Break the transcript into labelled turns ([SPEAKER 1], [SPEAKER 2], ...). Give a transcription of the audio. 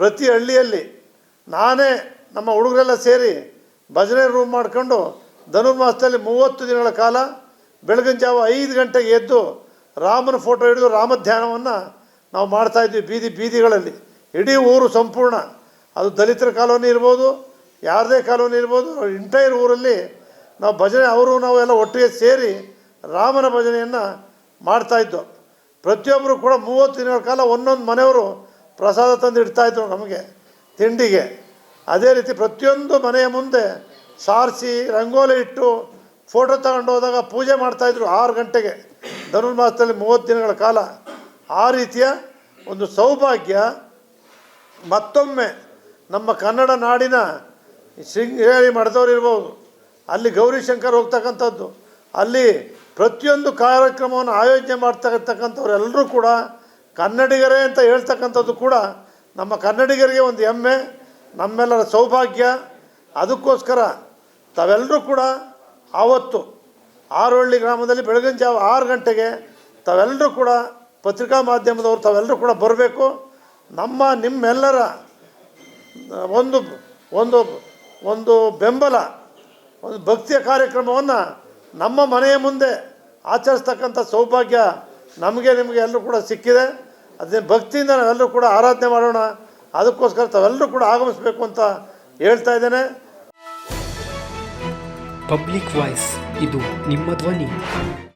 [SPEAKER 1] ಪ್ರತಿ ಹಳ್ಳಿಯಲ್ಲಿ ನಾನೇ ನಮ್ಮ ಹುಡುಗರೆಲ್ಲ ಸೇರಿ ಭಜನೆ ರೂಮ್ ಮಾಡ್ಕೊಂಡು ಧನುರ್ಮಾಸದಲ್ಲಿ ಮೂವತ್ತು ದಿನಗಳ ಕಾಲ ಬೆಳಗಿನ ಜಾವ ಐದು ಗಂಟೆಗೆ ಎದ್ದು ರಾಮನ ಫೋಟೋ ಹಿಡಿದು ರಾಮ ಧ್ಯಾನವನ್ನು ನಾವು ಮಾಡ್ತಾಯಿದ್ವಿ ಬೀದಿ ಬೀದಿಗಳಲ್ಲಿ. ಇಡೀ ಊರು ಸಂಪೂರ್ಣ. ಅದು ದಲಿತರ ಕಾಲೋನಿ ಇರ್ಬೋದು, ಯಾರದೇ ಕಾಲೋನಿ ಇರ್ಬೋದು ಇಂಟೈರ್ ಊರಲ್ಲಿ ನಾವು ಭಜನೆ, ಅವರು ನಾವು ಎಲ್ಲ ಒಟ್ಟಿಗೆ ಸೇರಿ ರಾಮನ ಭಜನೆಯನ್ನು ಮಾಡ್ತಾಯಿದ್ದೋ ಪ್ರತಿಯೊಬ್ಬರು ಕೂಡ ಮೂವತ್ತು ದಿನಗಳ ಕಾಲ ಒಂದೊಂದು ಮನೆಯವರು ಪ್ರಸಾದ ತಂದು ಇಡ್ತಾಯಿದ್ರು ನಮಗೆ, ತಿಂಡಿಗೆ. ಅದೇ ರೀತಿ ಪ್ರತಿಯೊಂದು ಮನೆಯ ಮುಂದೆ ಸಾರಿಸಿ ರಂಗೋಲಿ ಇಟ್ಟು ಫೋಟೋ ತಗೊಂಡು ಹೋದಾಗ ಪೂಜೆ ಮಾಡ್ತಾಯಿದ್ರು ಆರು ಗಂಟೆಗೆ. ಧನುರ್ಮಾಸದಲ್ಲಿ ಮೂವತ್ತು ದಿನಗಳ ಕಾಲ. ಆ ರೀತಿಯ ಒಂದು ಸೌಭಾಗ್ಯ ಮತ್ತೊಮ್ಮೆ ನಮ್ಮ ಕನ್ನಡ ನಾಡಿನ ಶೃಂಗೇರಿ ಮಠದವ್ರು ಇರ್ಬೋದು. ಅಲ್ಲಿ ಗೌರಿಶಂಕರ್ ಹೋಗ್ತಕ್ಕಂಥದ್ದು. ಅಲ್ಲಿ ಪ್ರತಿಯೊಂದು ಕಾರ್ಯಕ್ರಮವನ್ನು ಆಯೋಜನೆ ಮಾಡ್ತಕ್ಕಂಥವ್ರೆಲ್ಲರೂ ಕೂಡ ಕನ್ನಡಿಗರೇ ಅಂತ ಹೇಳ್ತಕ್ಕಂಥದ್ದು ಕೂಡ ನಮ್ಮ ಕನ್ನಡಿಗರಿಗೆ ಒಂದು ಹೆಮ್ಮೆ, ನಮ್ಮೆಲ್ಲರ ಸೌಭಾಗ್ಯ. ಅದಕ್ಕೋಸ್ಕರ ತಾವೆಲ್ಲರೂ ಕೂಡ ಆವತ್ತು ಆರೋಳ್ಳಿ ಗ್ರಾಮದಲ್ಲಿ ಬೆಳಗಿನ ಜಾವ ಆರು ಗಂಟೆಗೆ ತಾವೆಲ್ಲರೂ ಕೂಡ ಪತ್ರಿಕಾ ಮಾಧ್ಯಮದವರು ತಾವೆಲ್ಲರೂ ಕೂಡ ಬರಬೇಕು. ನಮ್ಮ ನಿಮ್ಮೆಲ್ಲರ ಒಂದು ಒಂದು ಒಂದು ಬೆಂಬಲ, ಒಂದು ಭಕ್ತಿಯ ಕಾರ್ಯಕ್ರಮವನ್ನು ನಮ್ಮ ಮನೆಯ ಮುಂದೆ ಆಚರಿಸ್ತಕ್ಕಂಥ ಸೌಭಾಗ್ಯ ನಮಗೆ, ನಿಮಗೆ ಎಲ್ಲರೂ ಕೂಡ ಸಿಕ್ಕಿದೆ. ಅದೇ ಭಕ್ತಿಯಿಂದ ನಾವೆಲ್ಲರೂ ಕೂಡ ಆರಾಧನೆ ಮಾಡೋಣ. ಅದಕ್ಕೋಸ್ಕರ ತಾವೆಲ್ಲರೂ ಕೂಡ ಆಗಮಿಸಬೇಕು ಅಂತ ಹೇಳ್ತಾ ಇದ್ದೇನೆ.
[SPEAKER 2] ಪಬ್ಲಿಕ್ ವಾಯ್ಸ್ ಇದು ನಿಮ್ಮ ಧ್ವನಿ.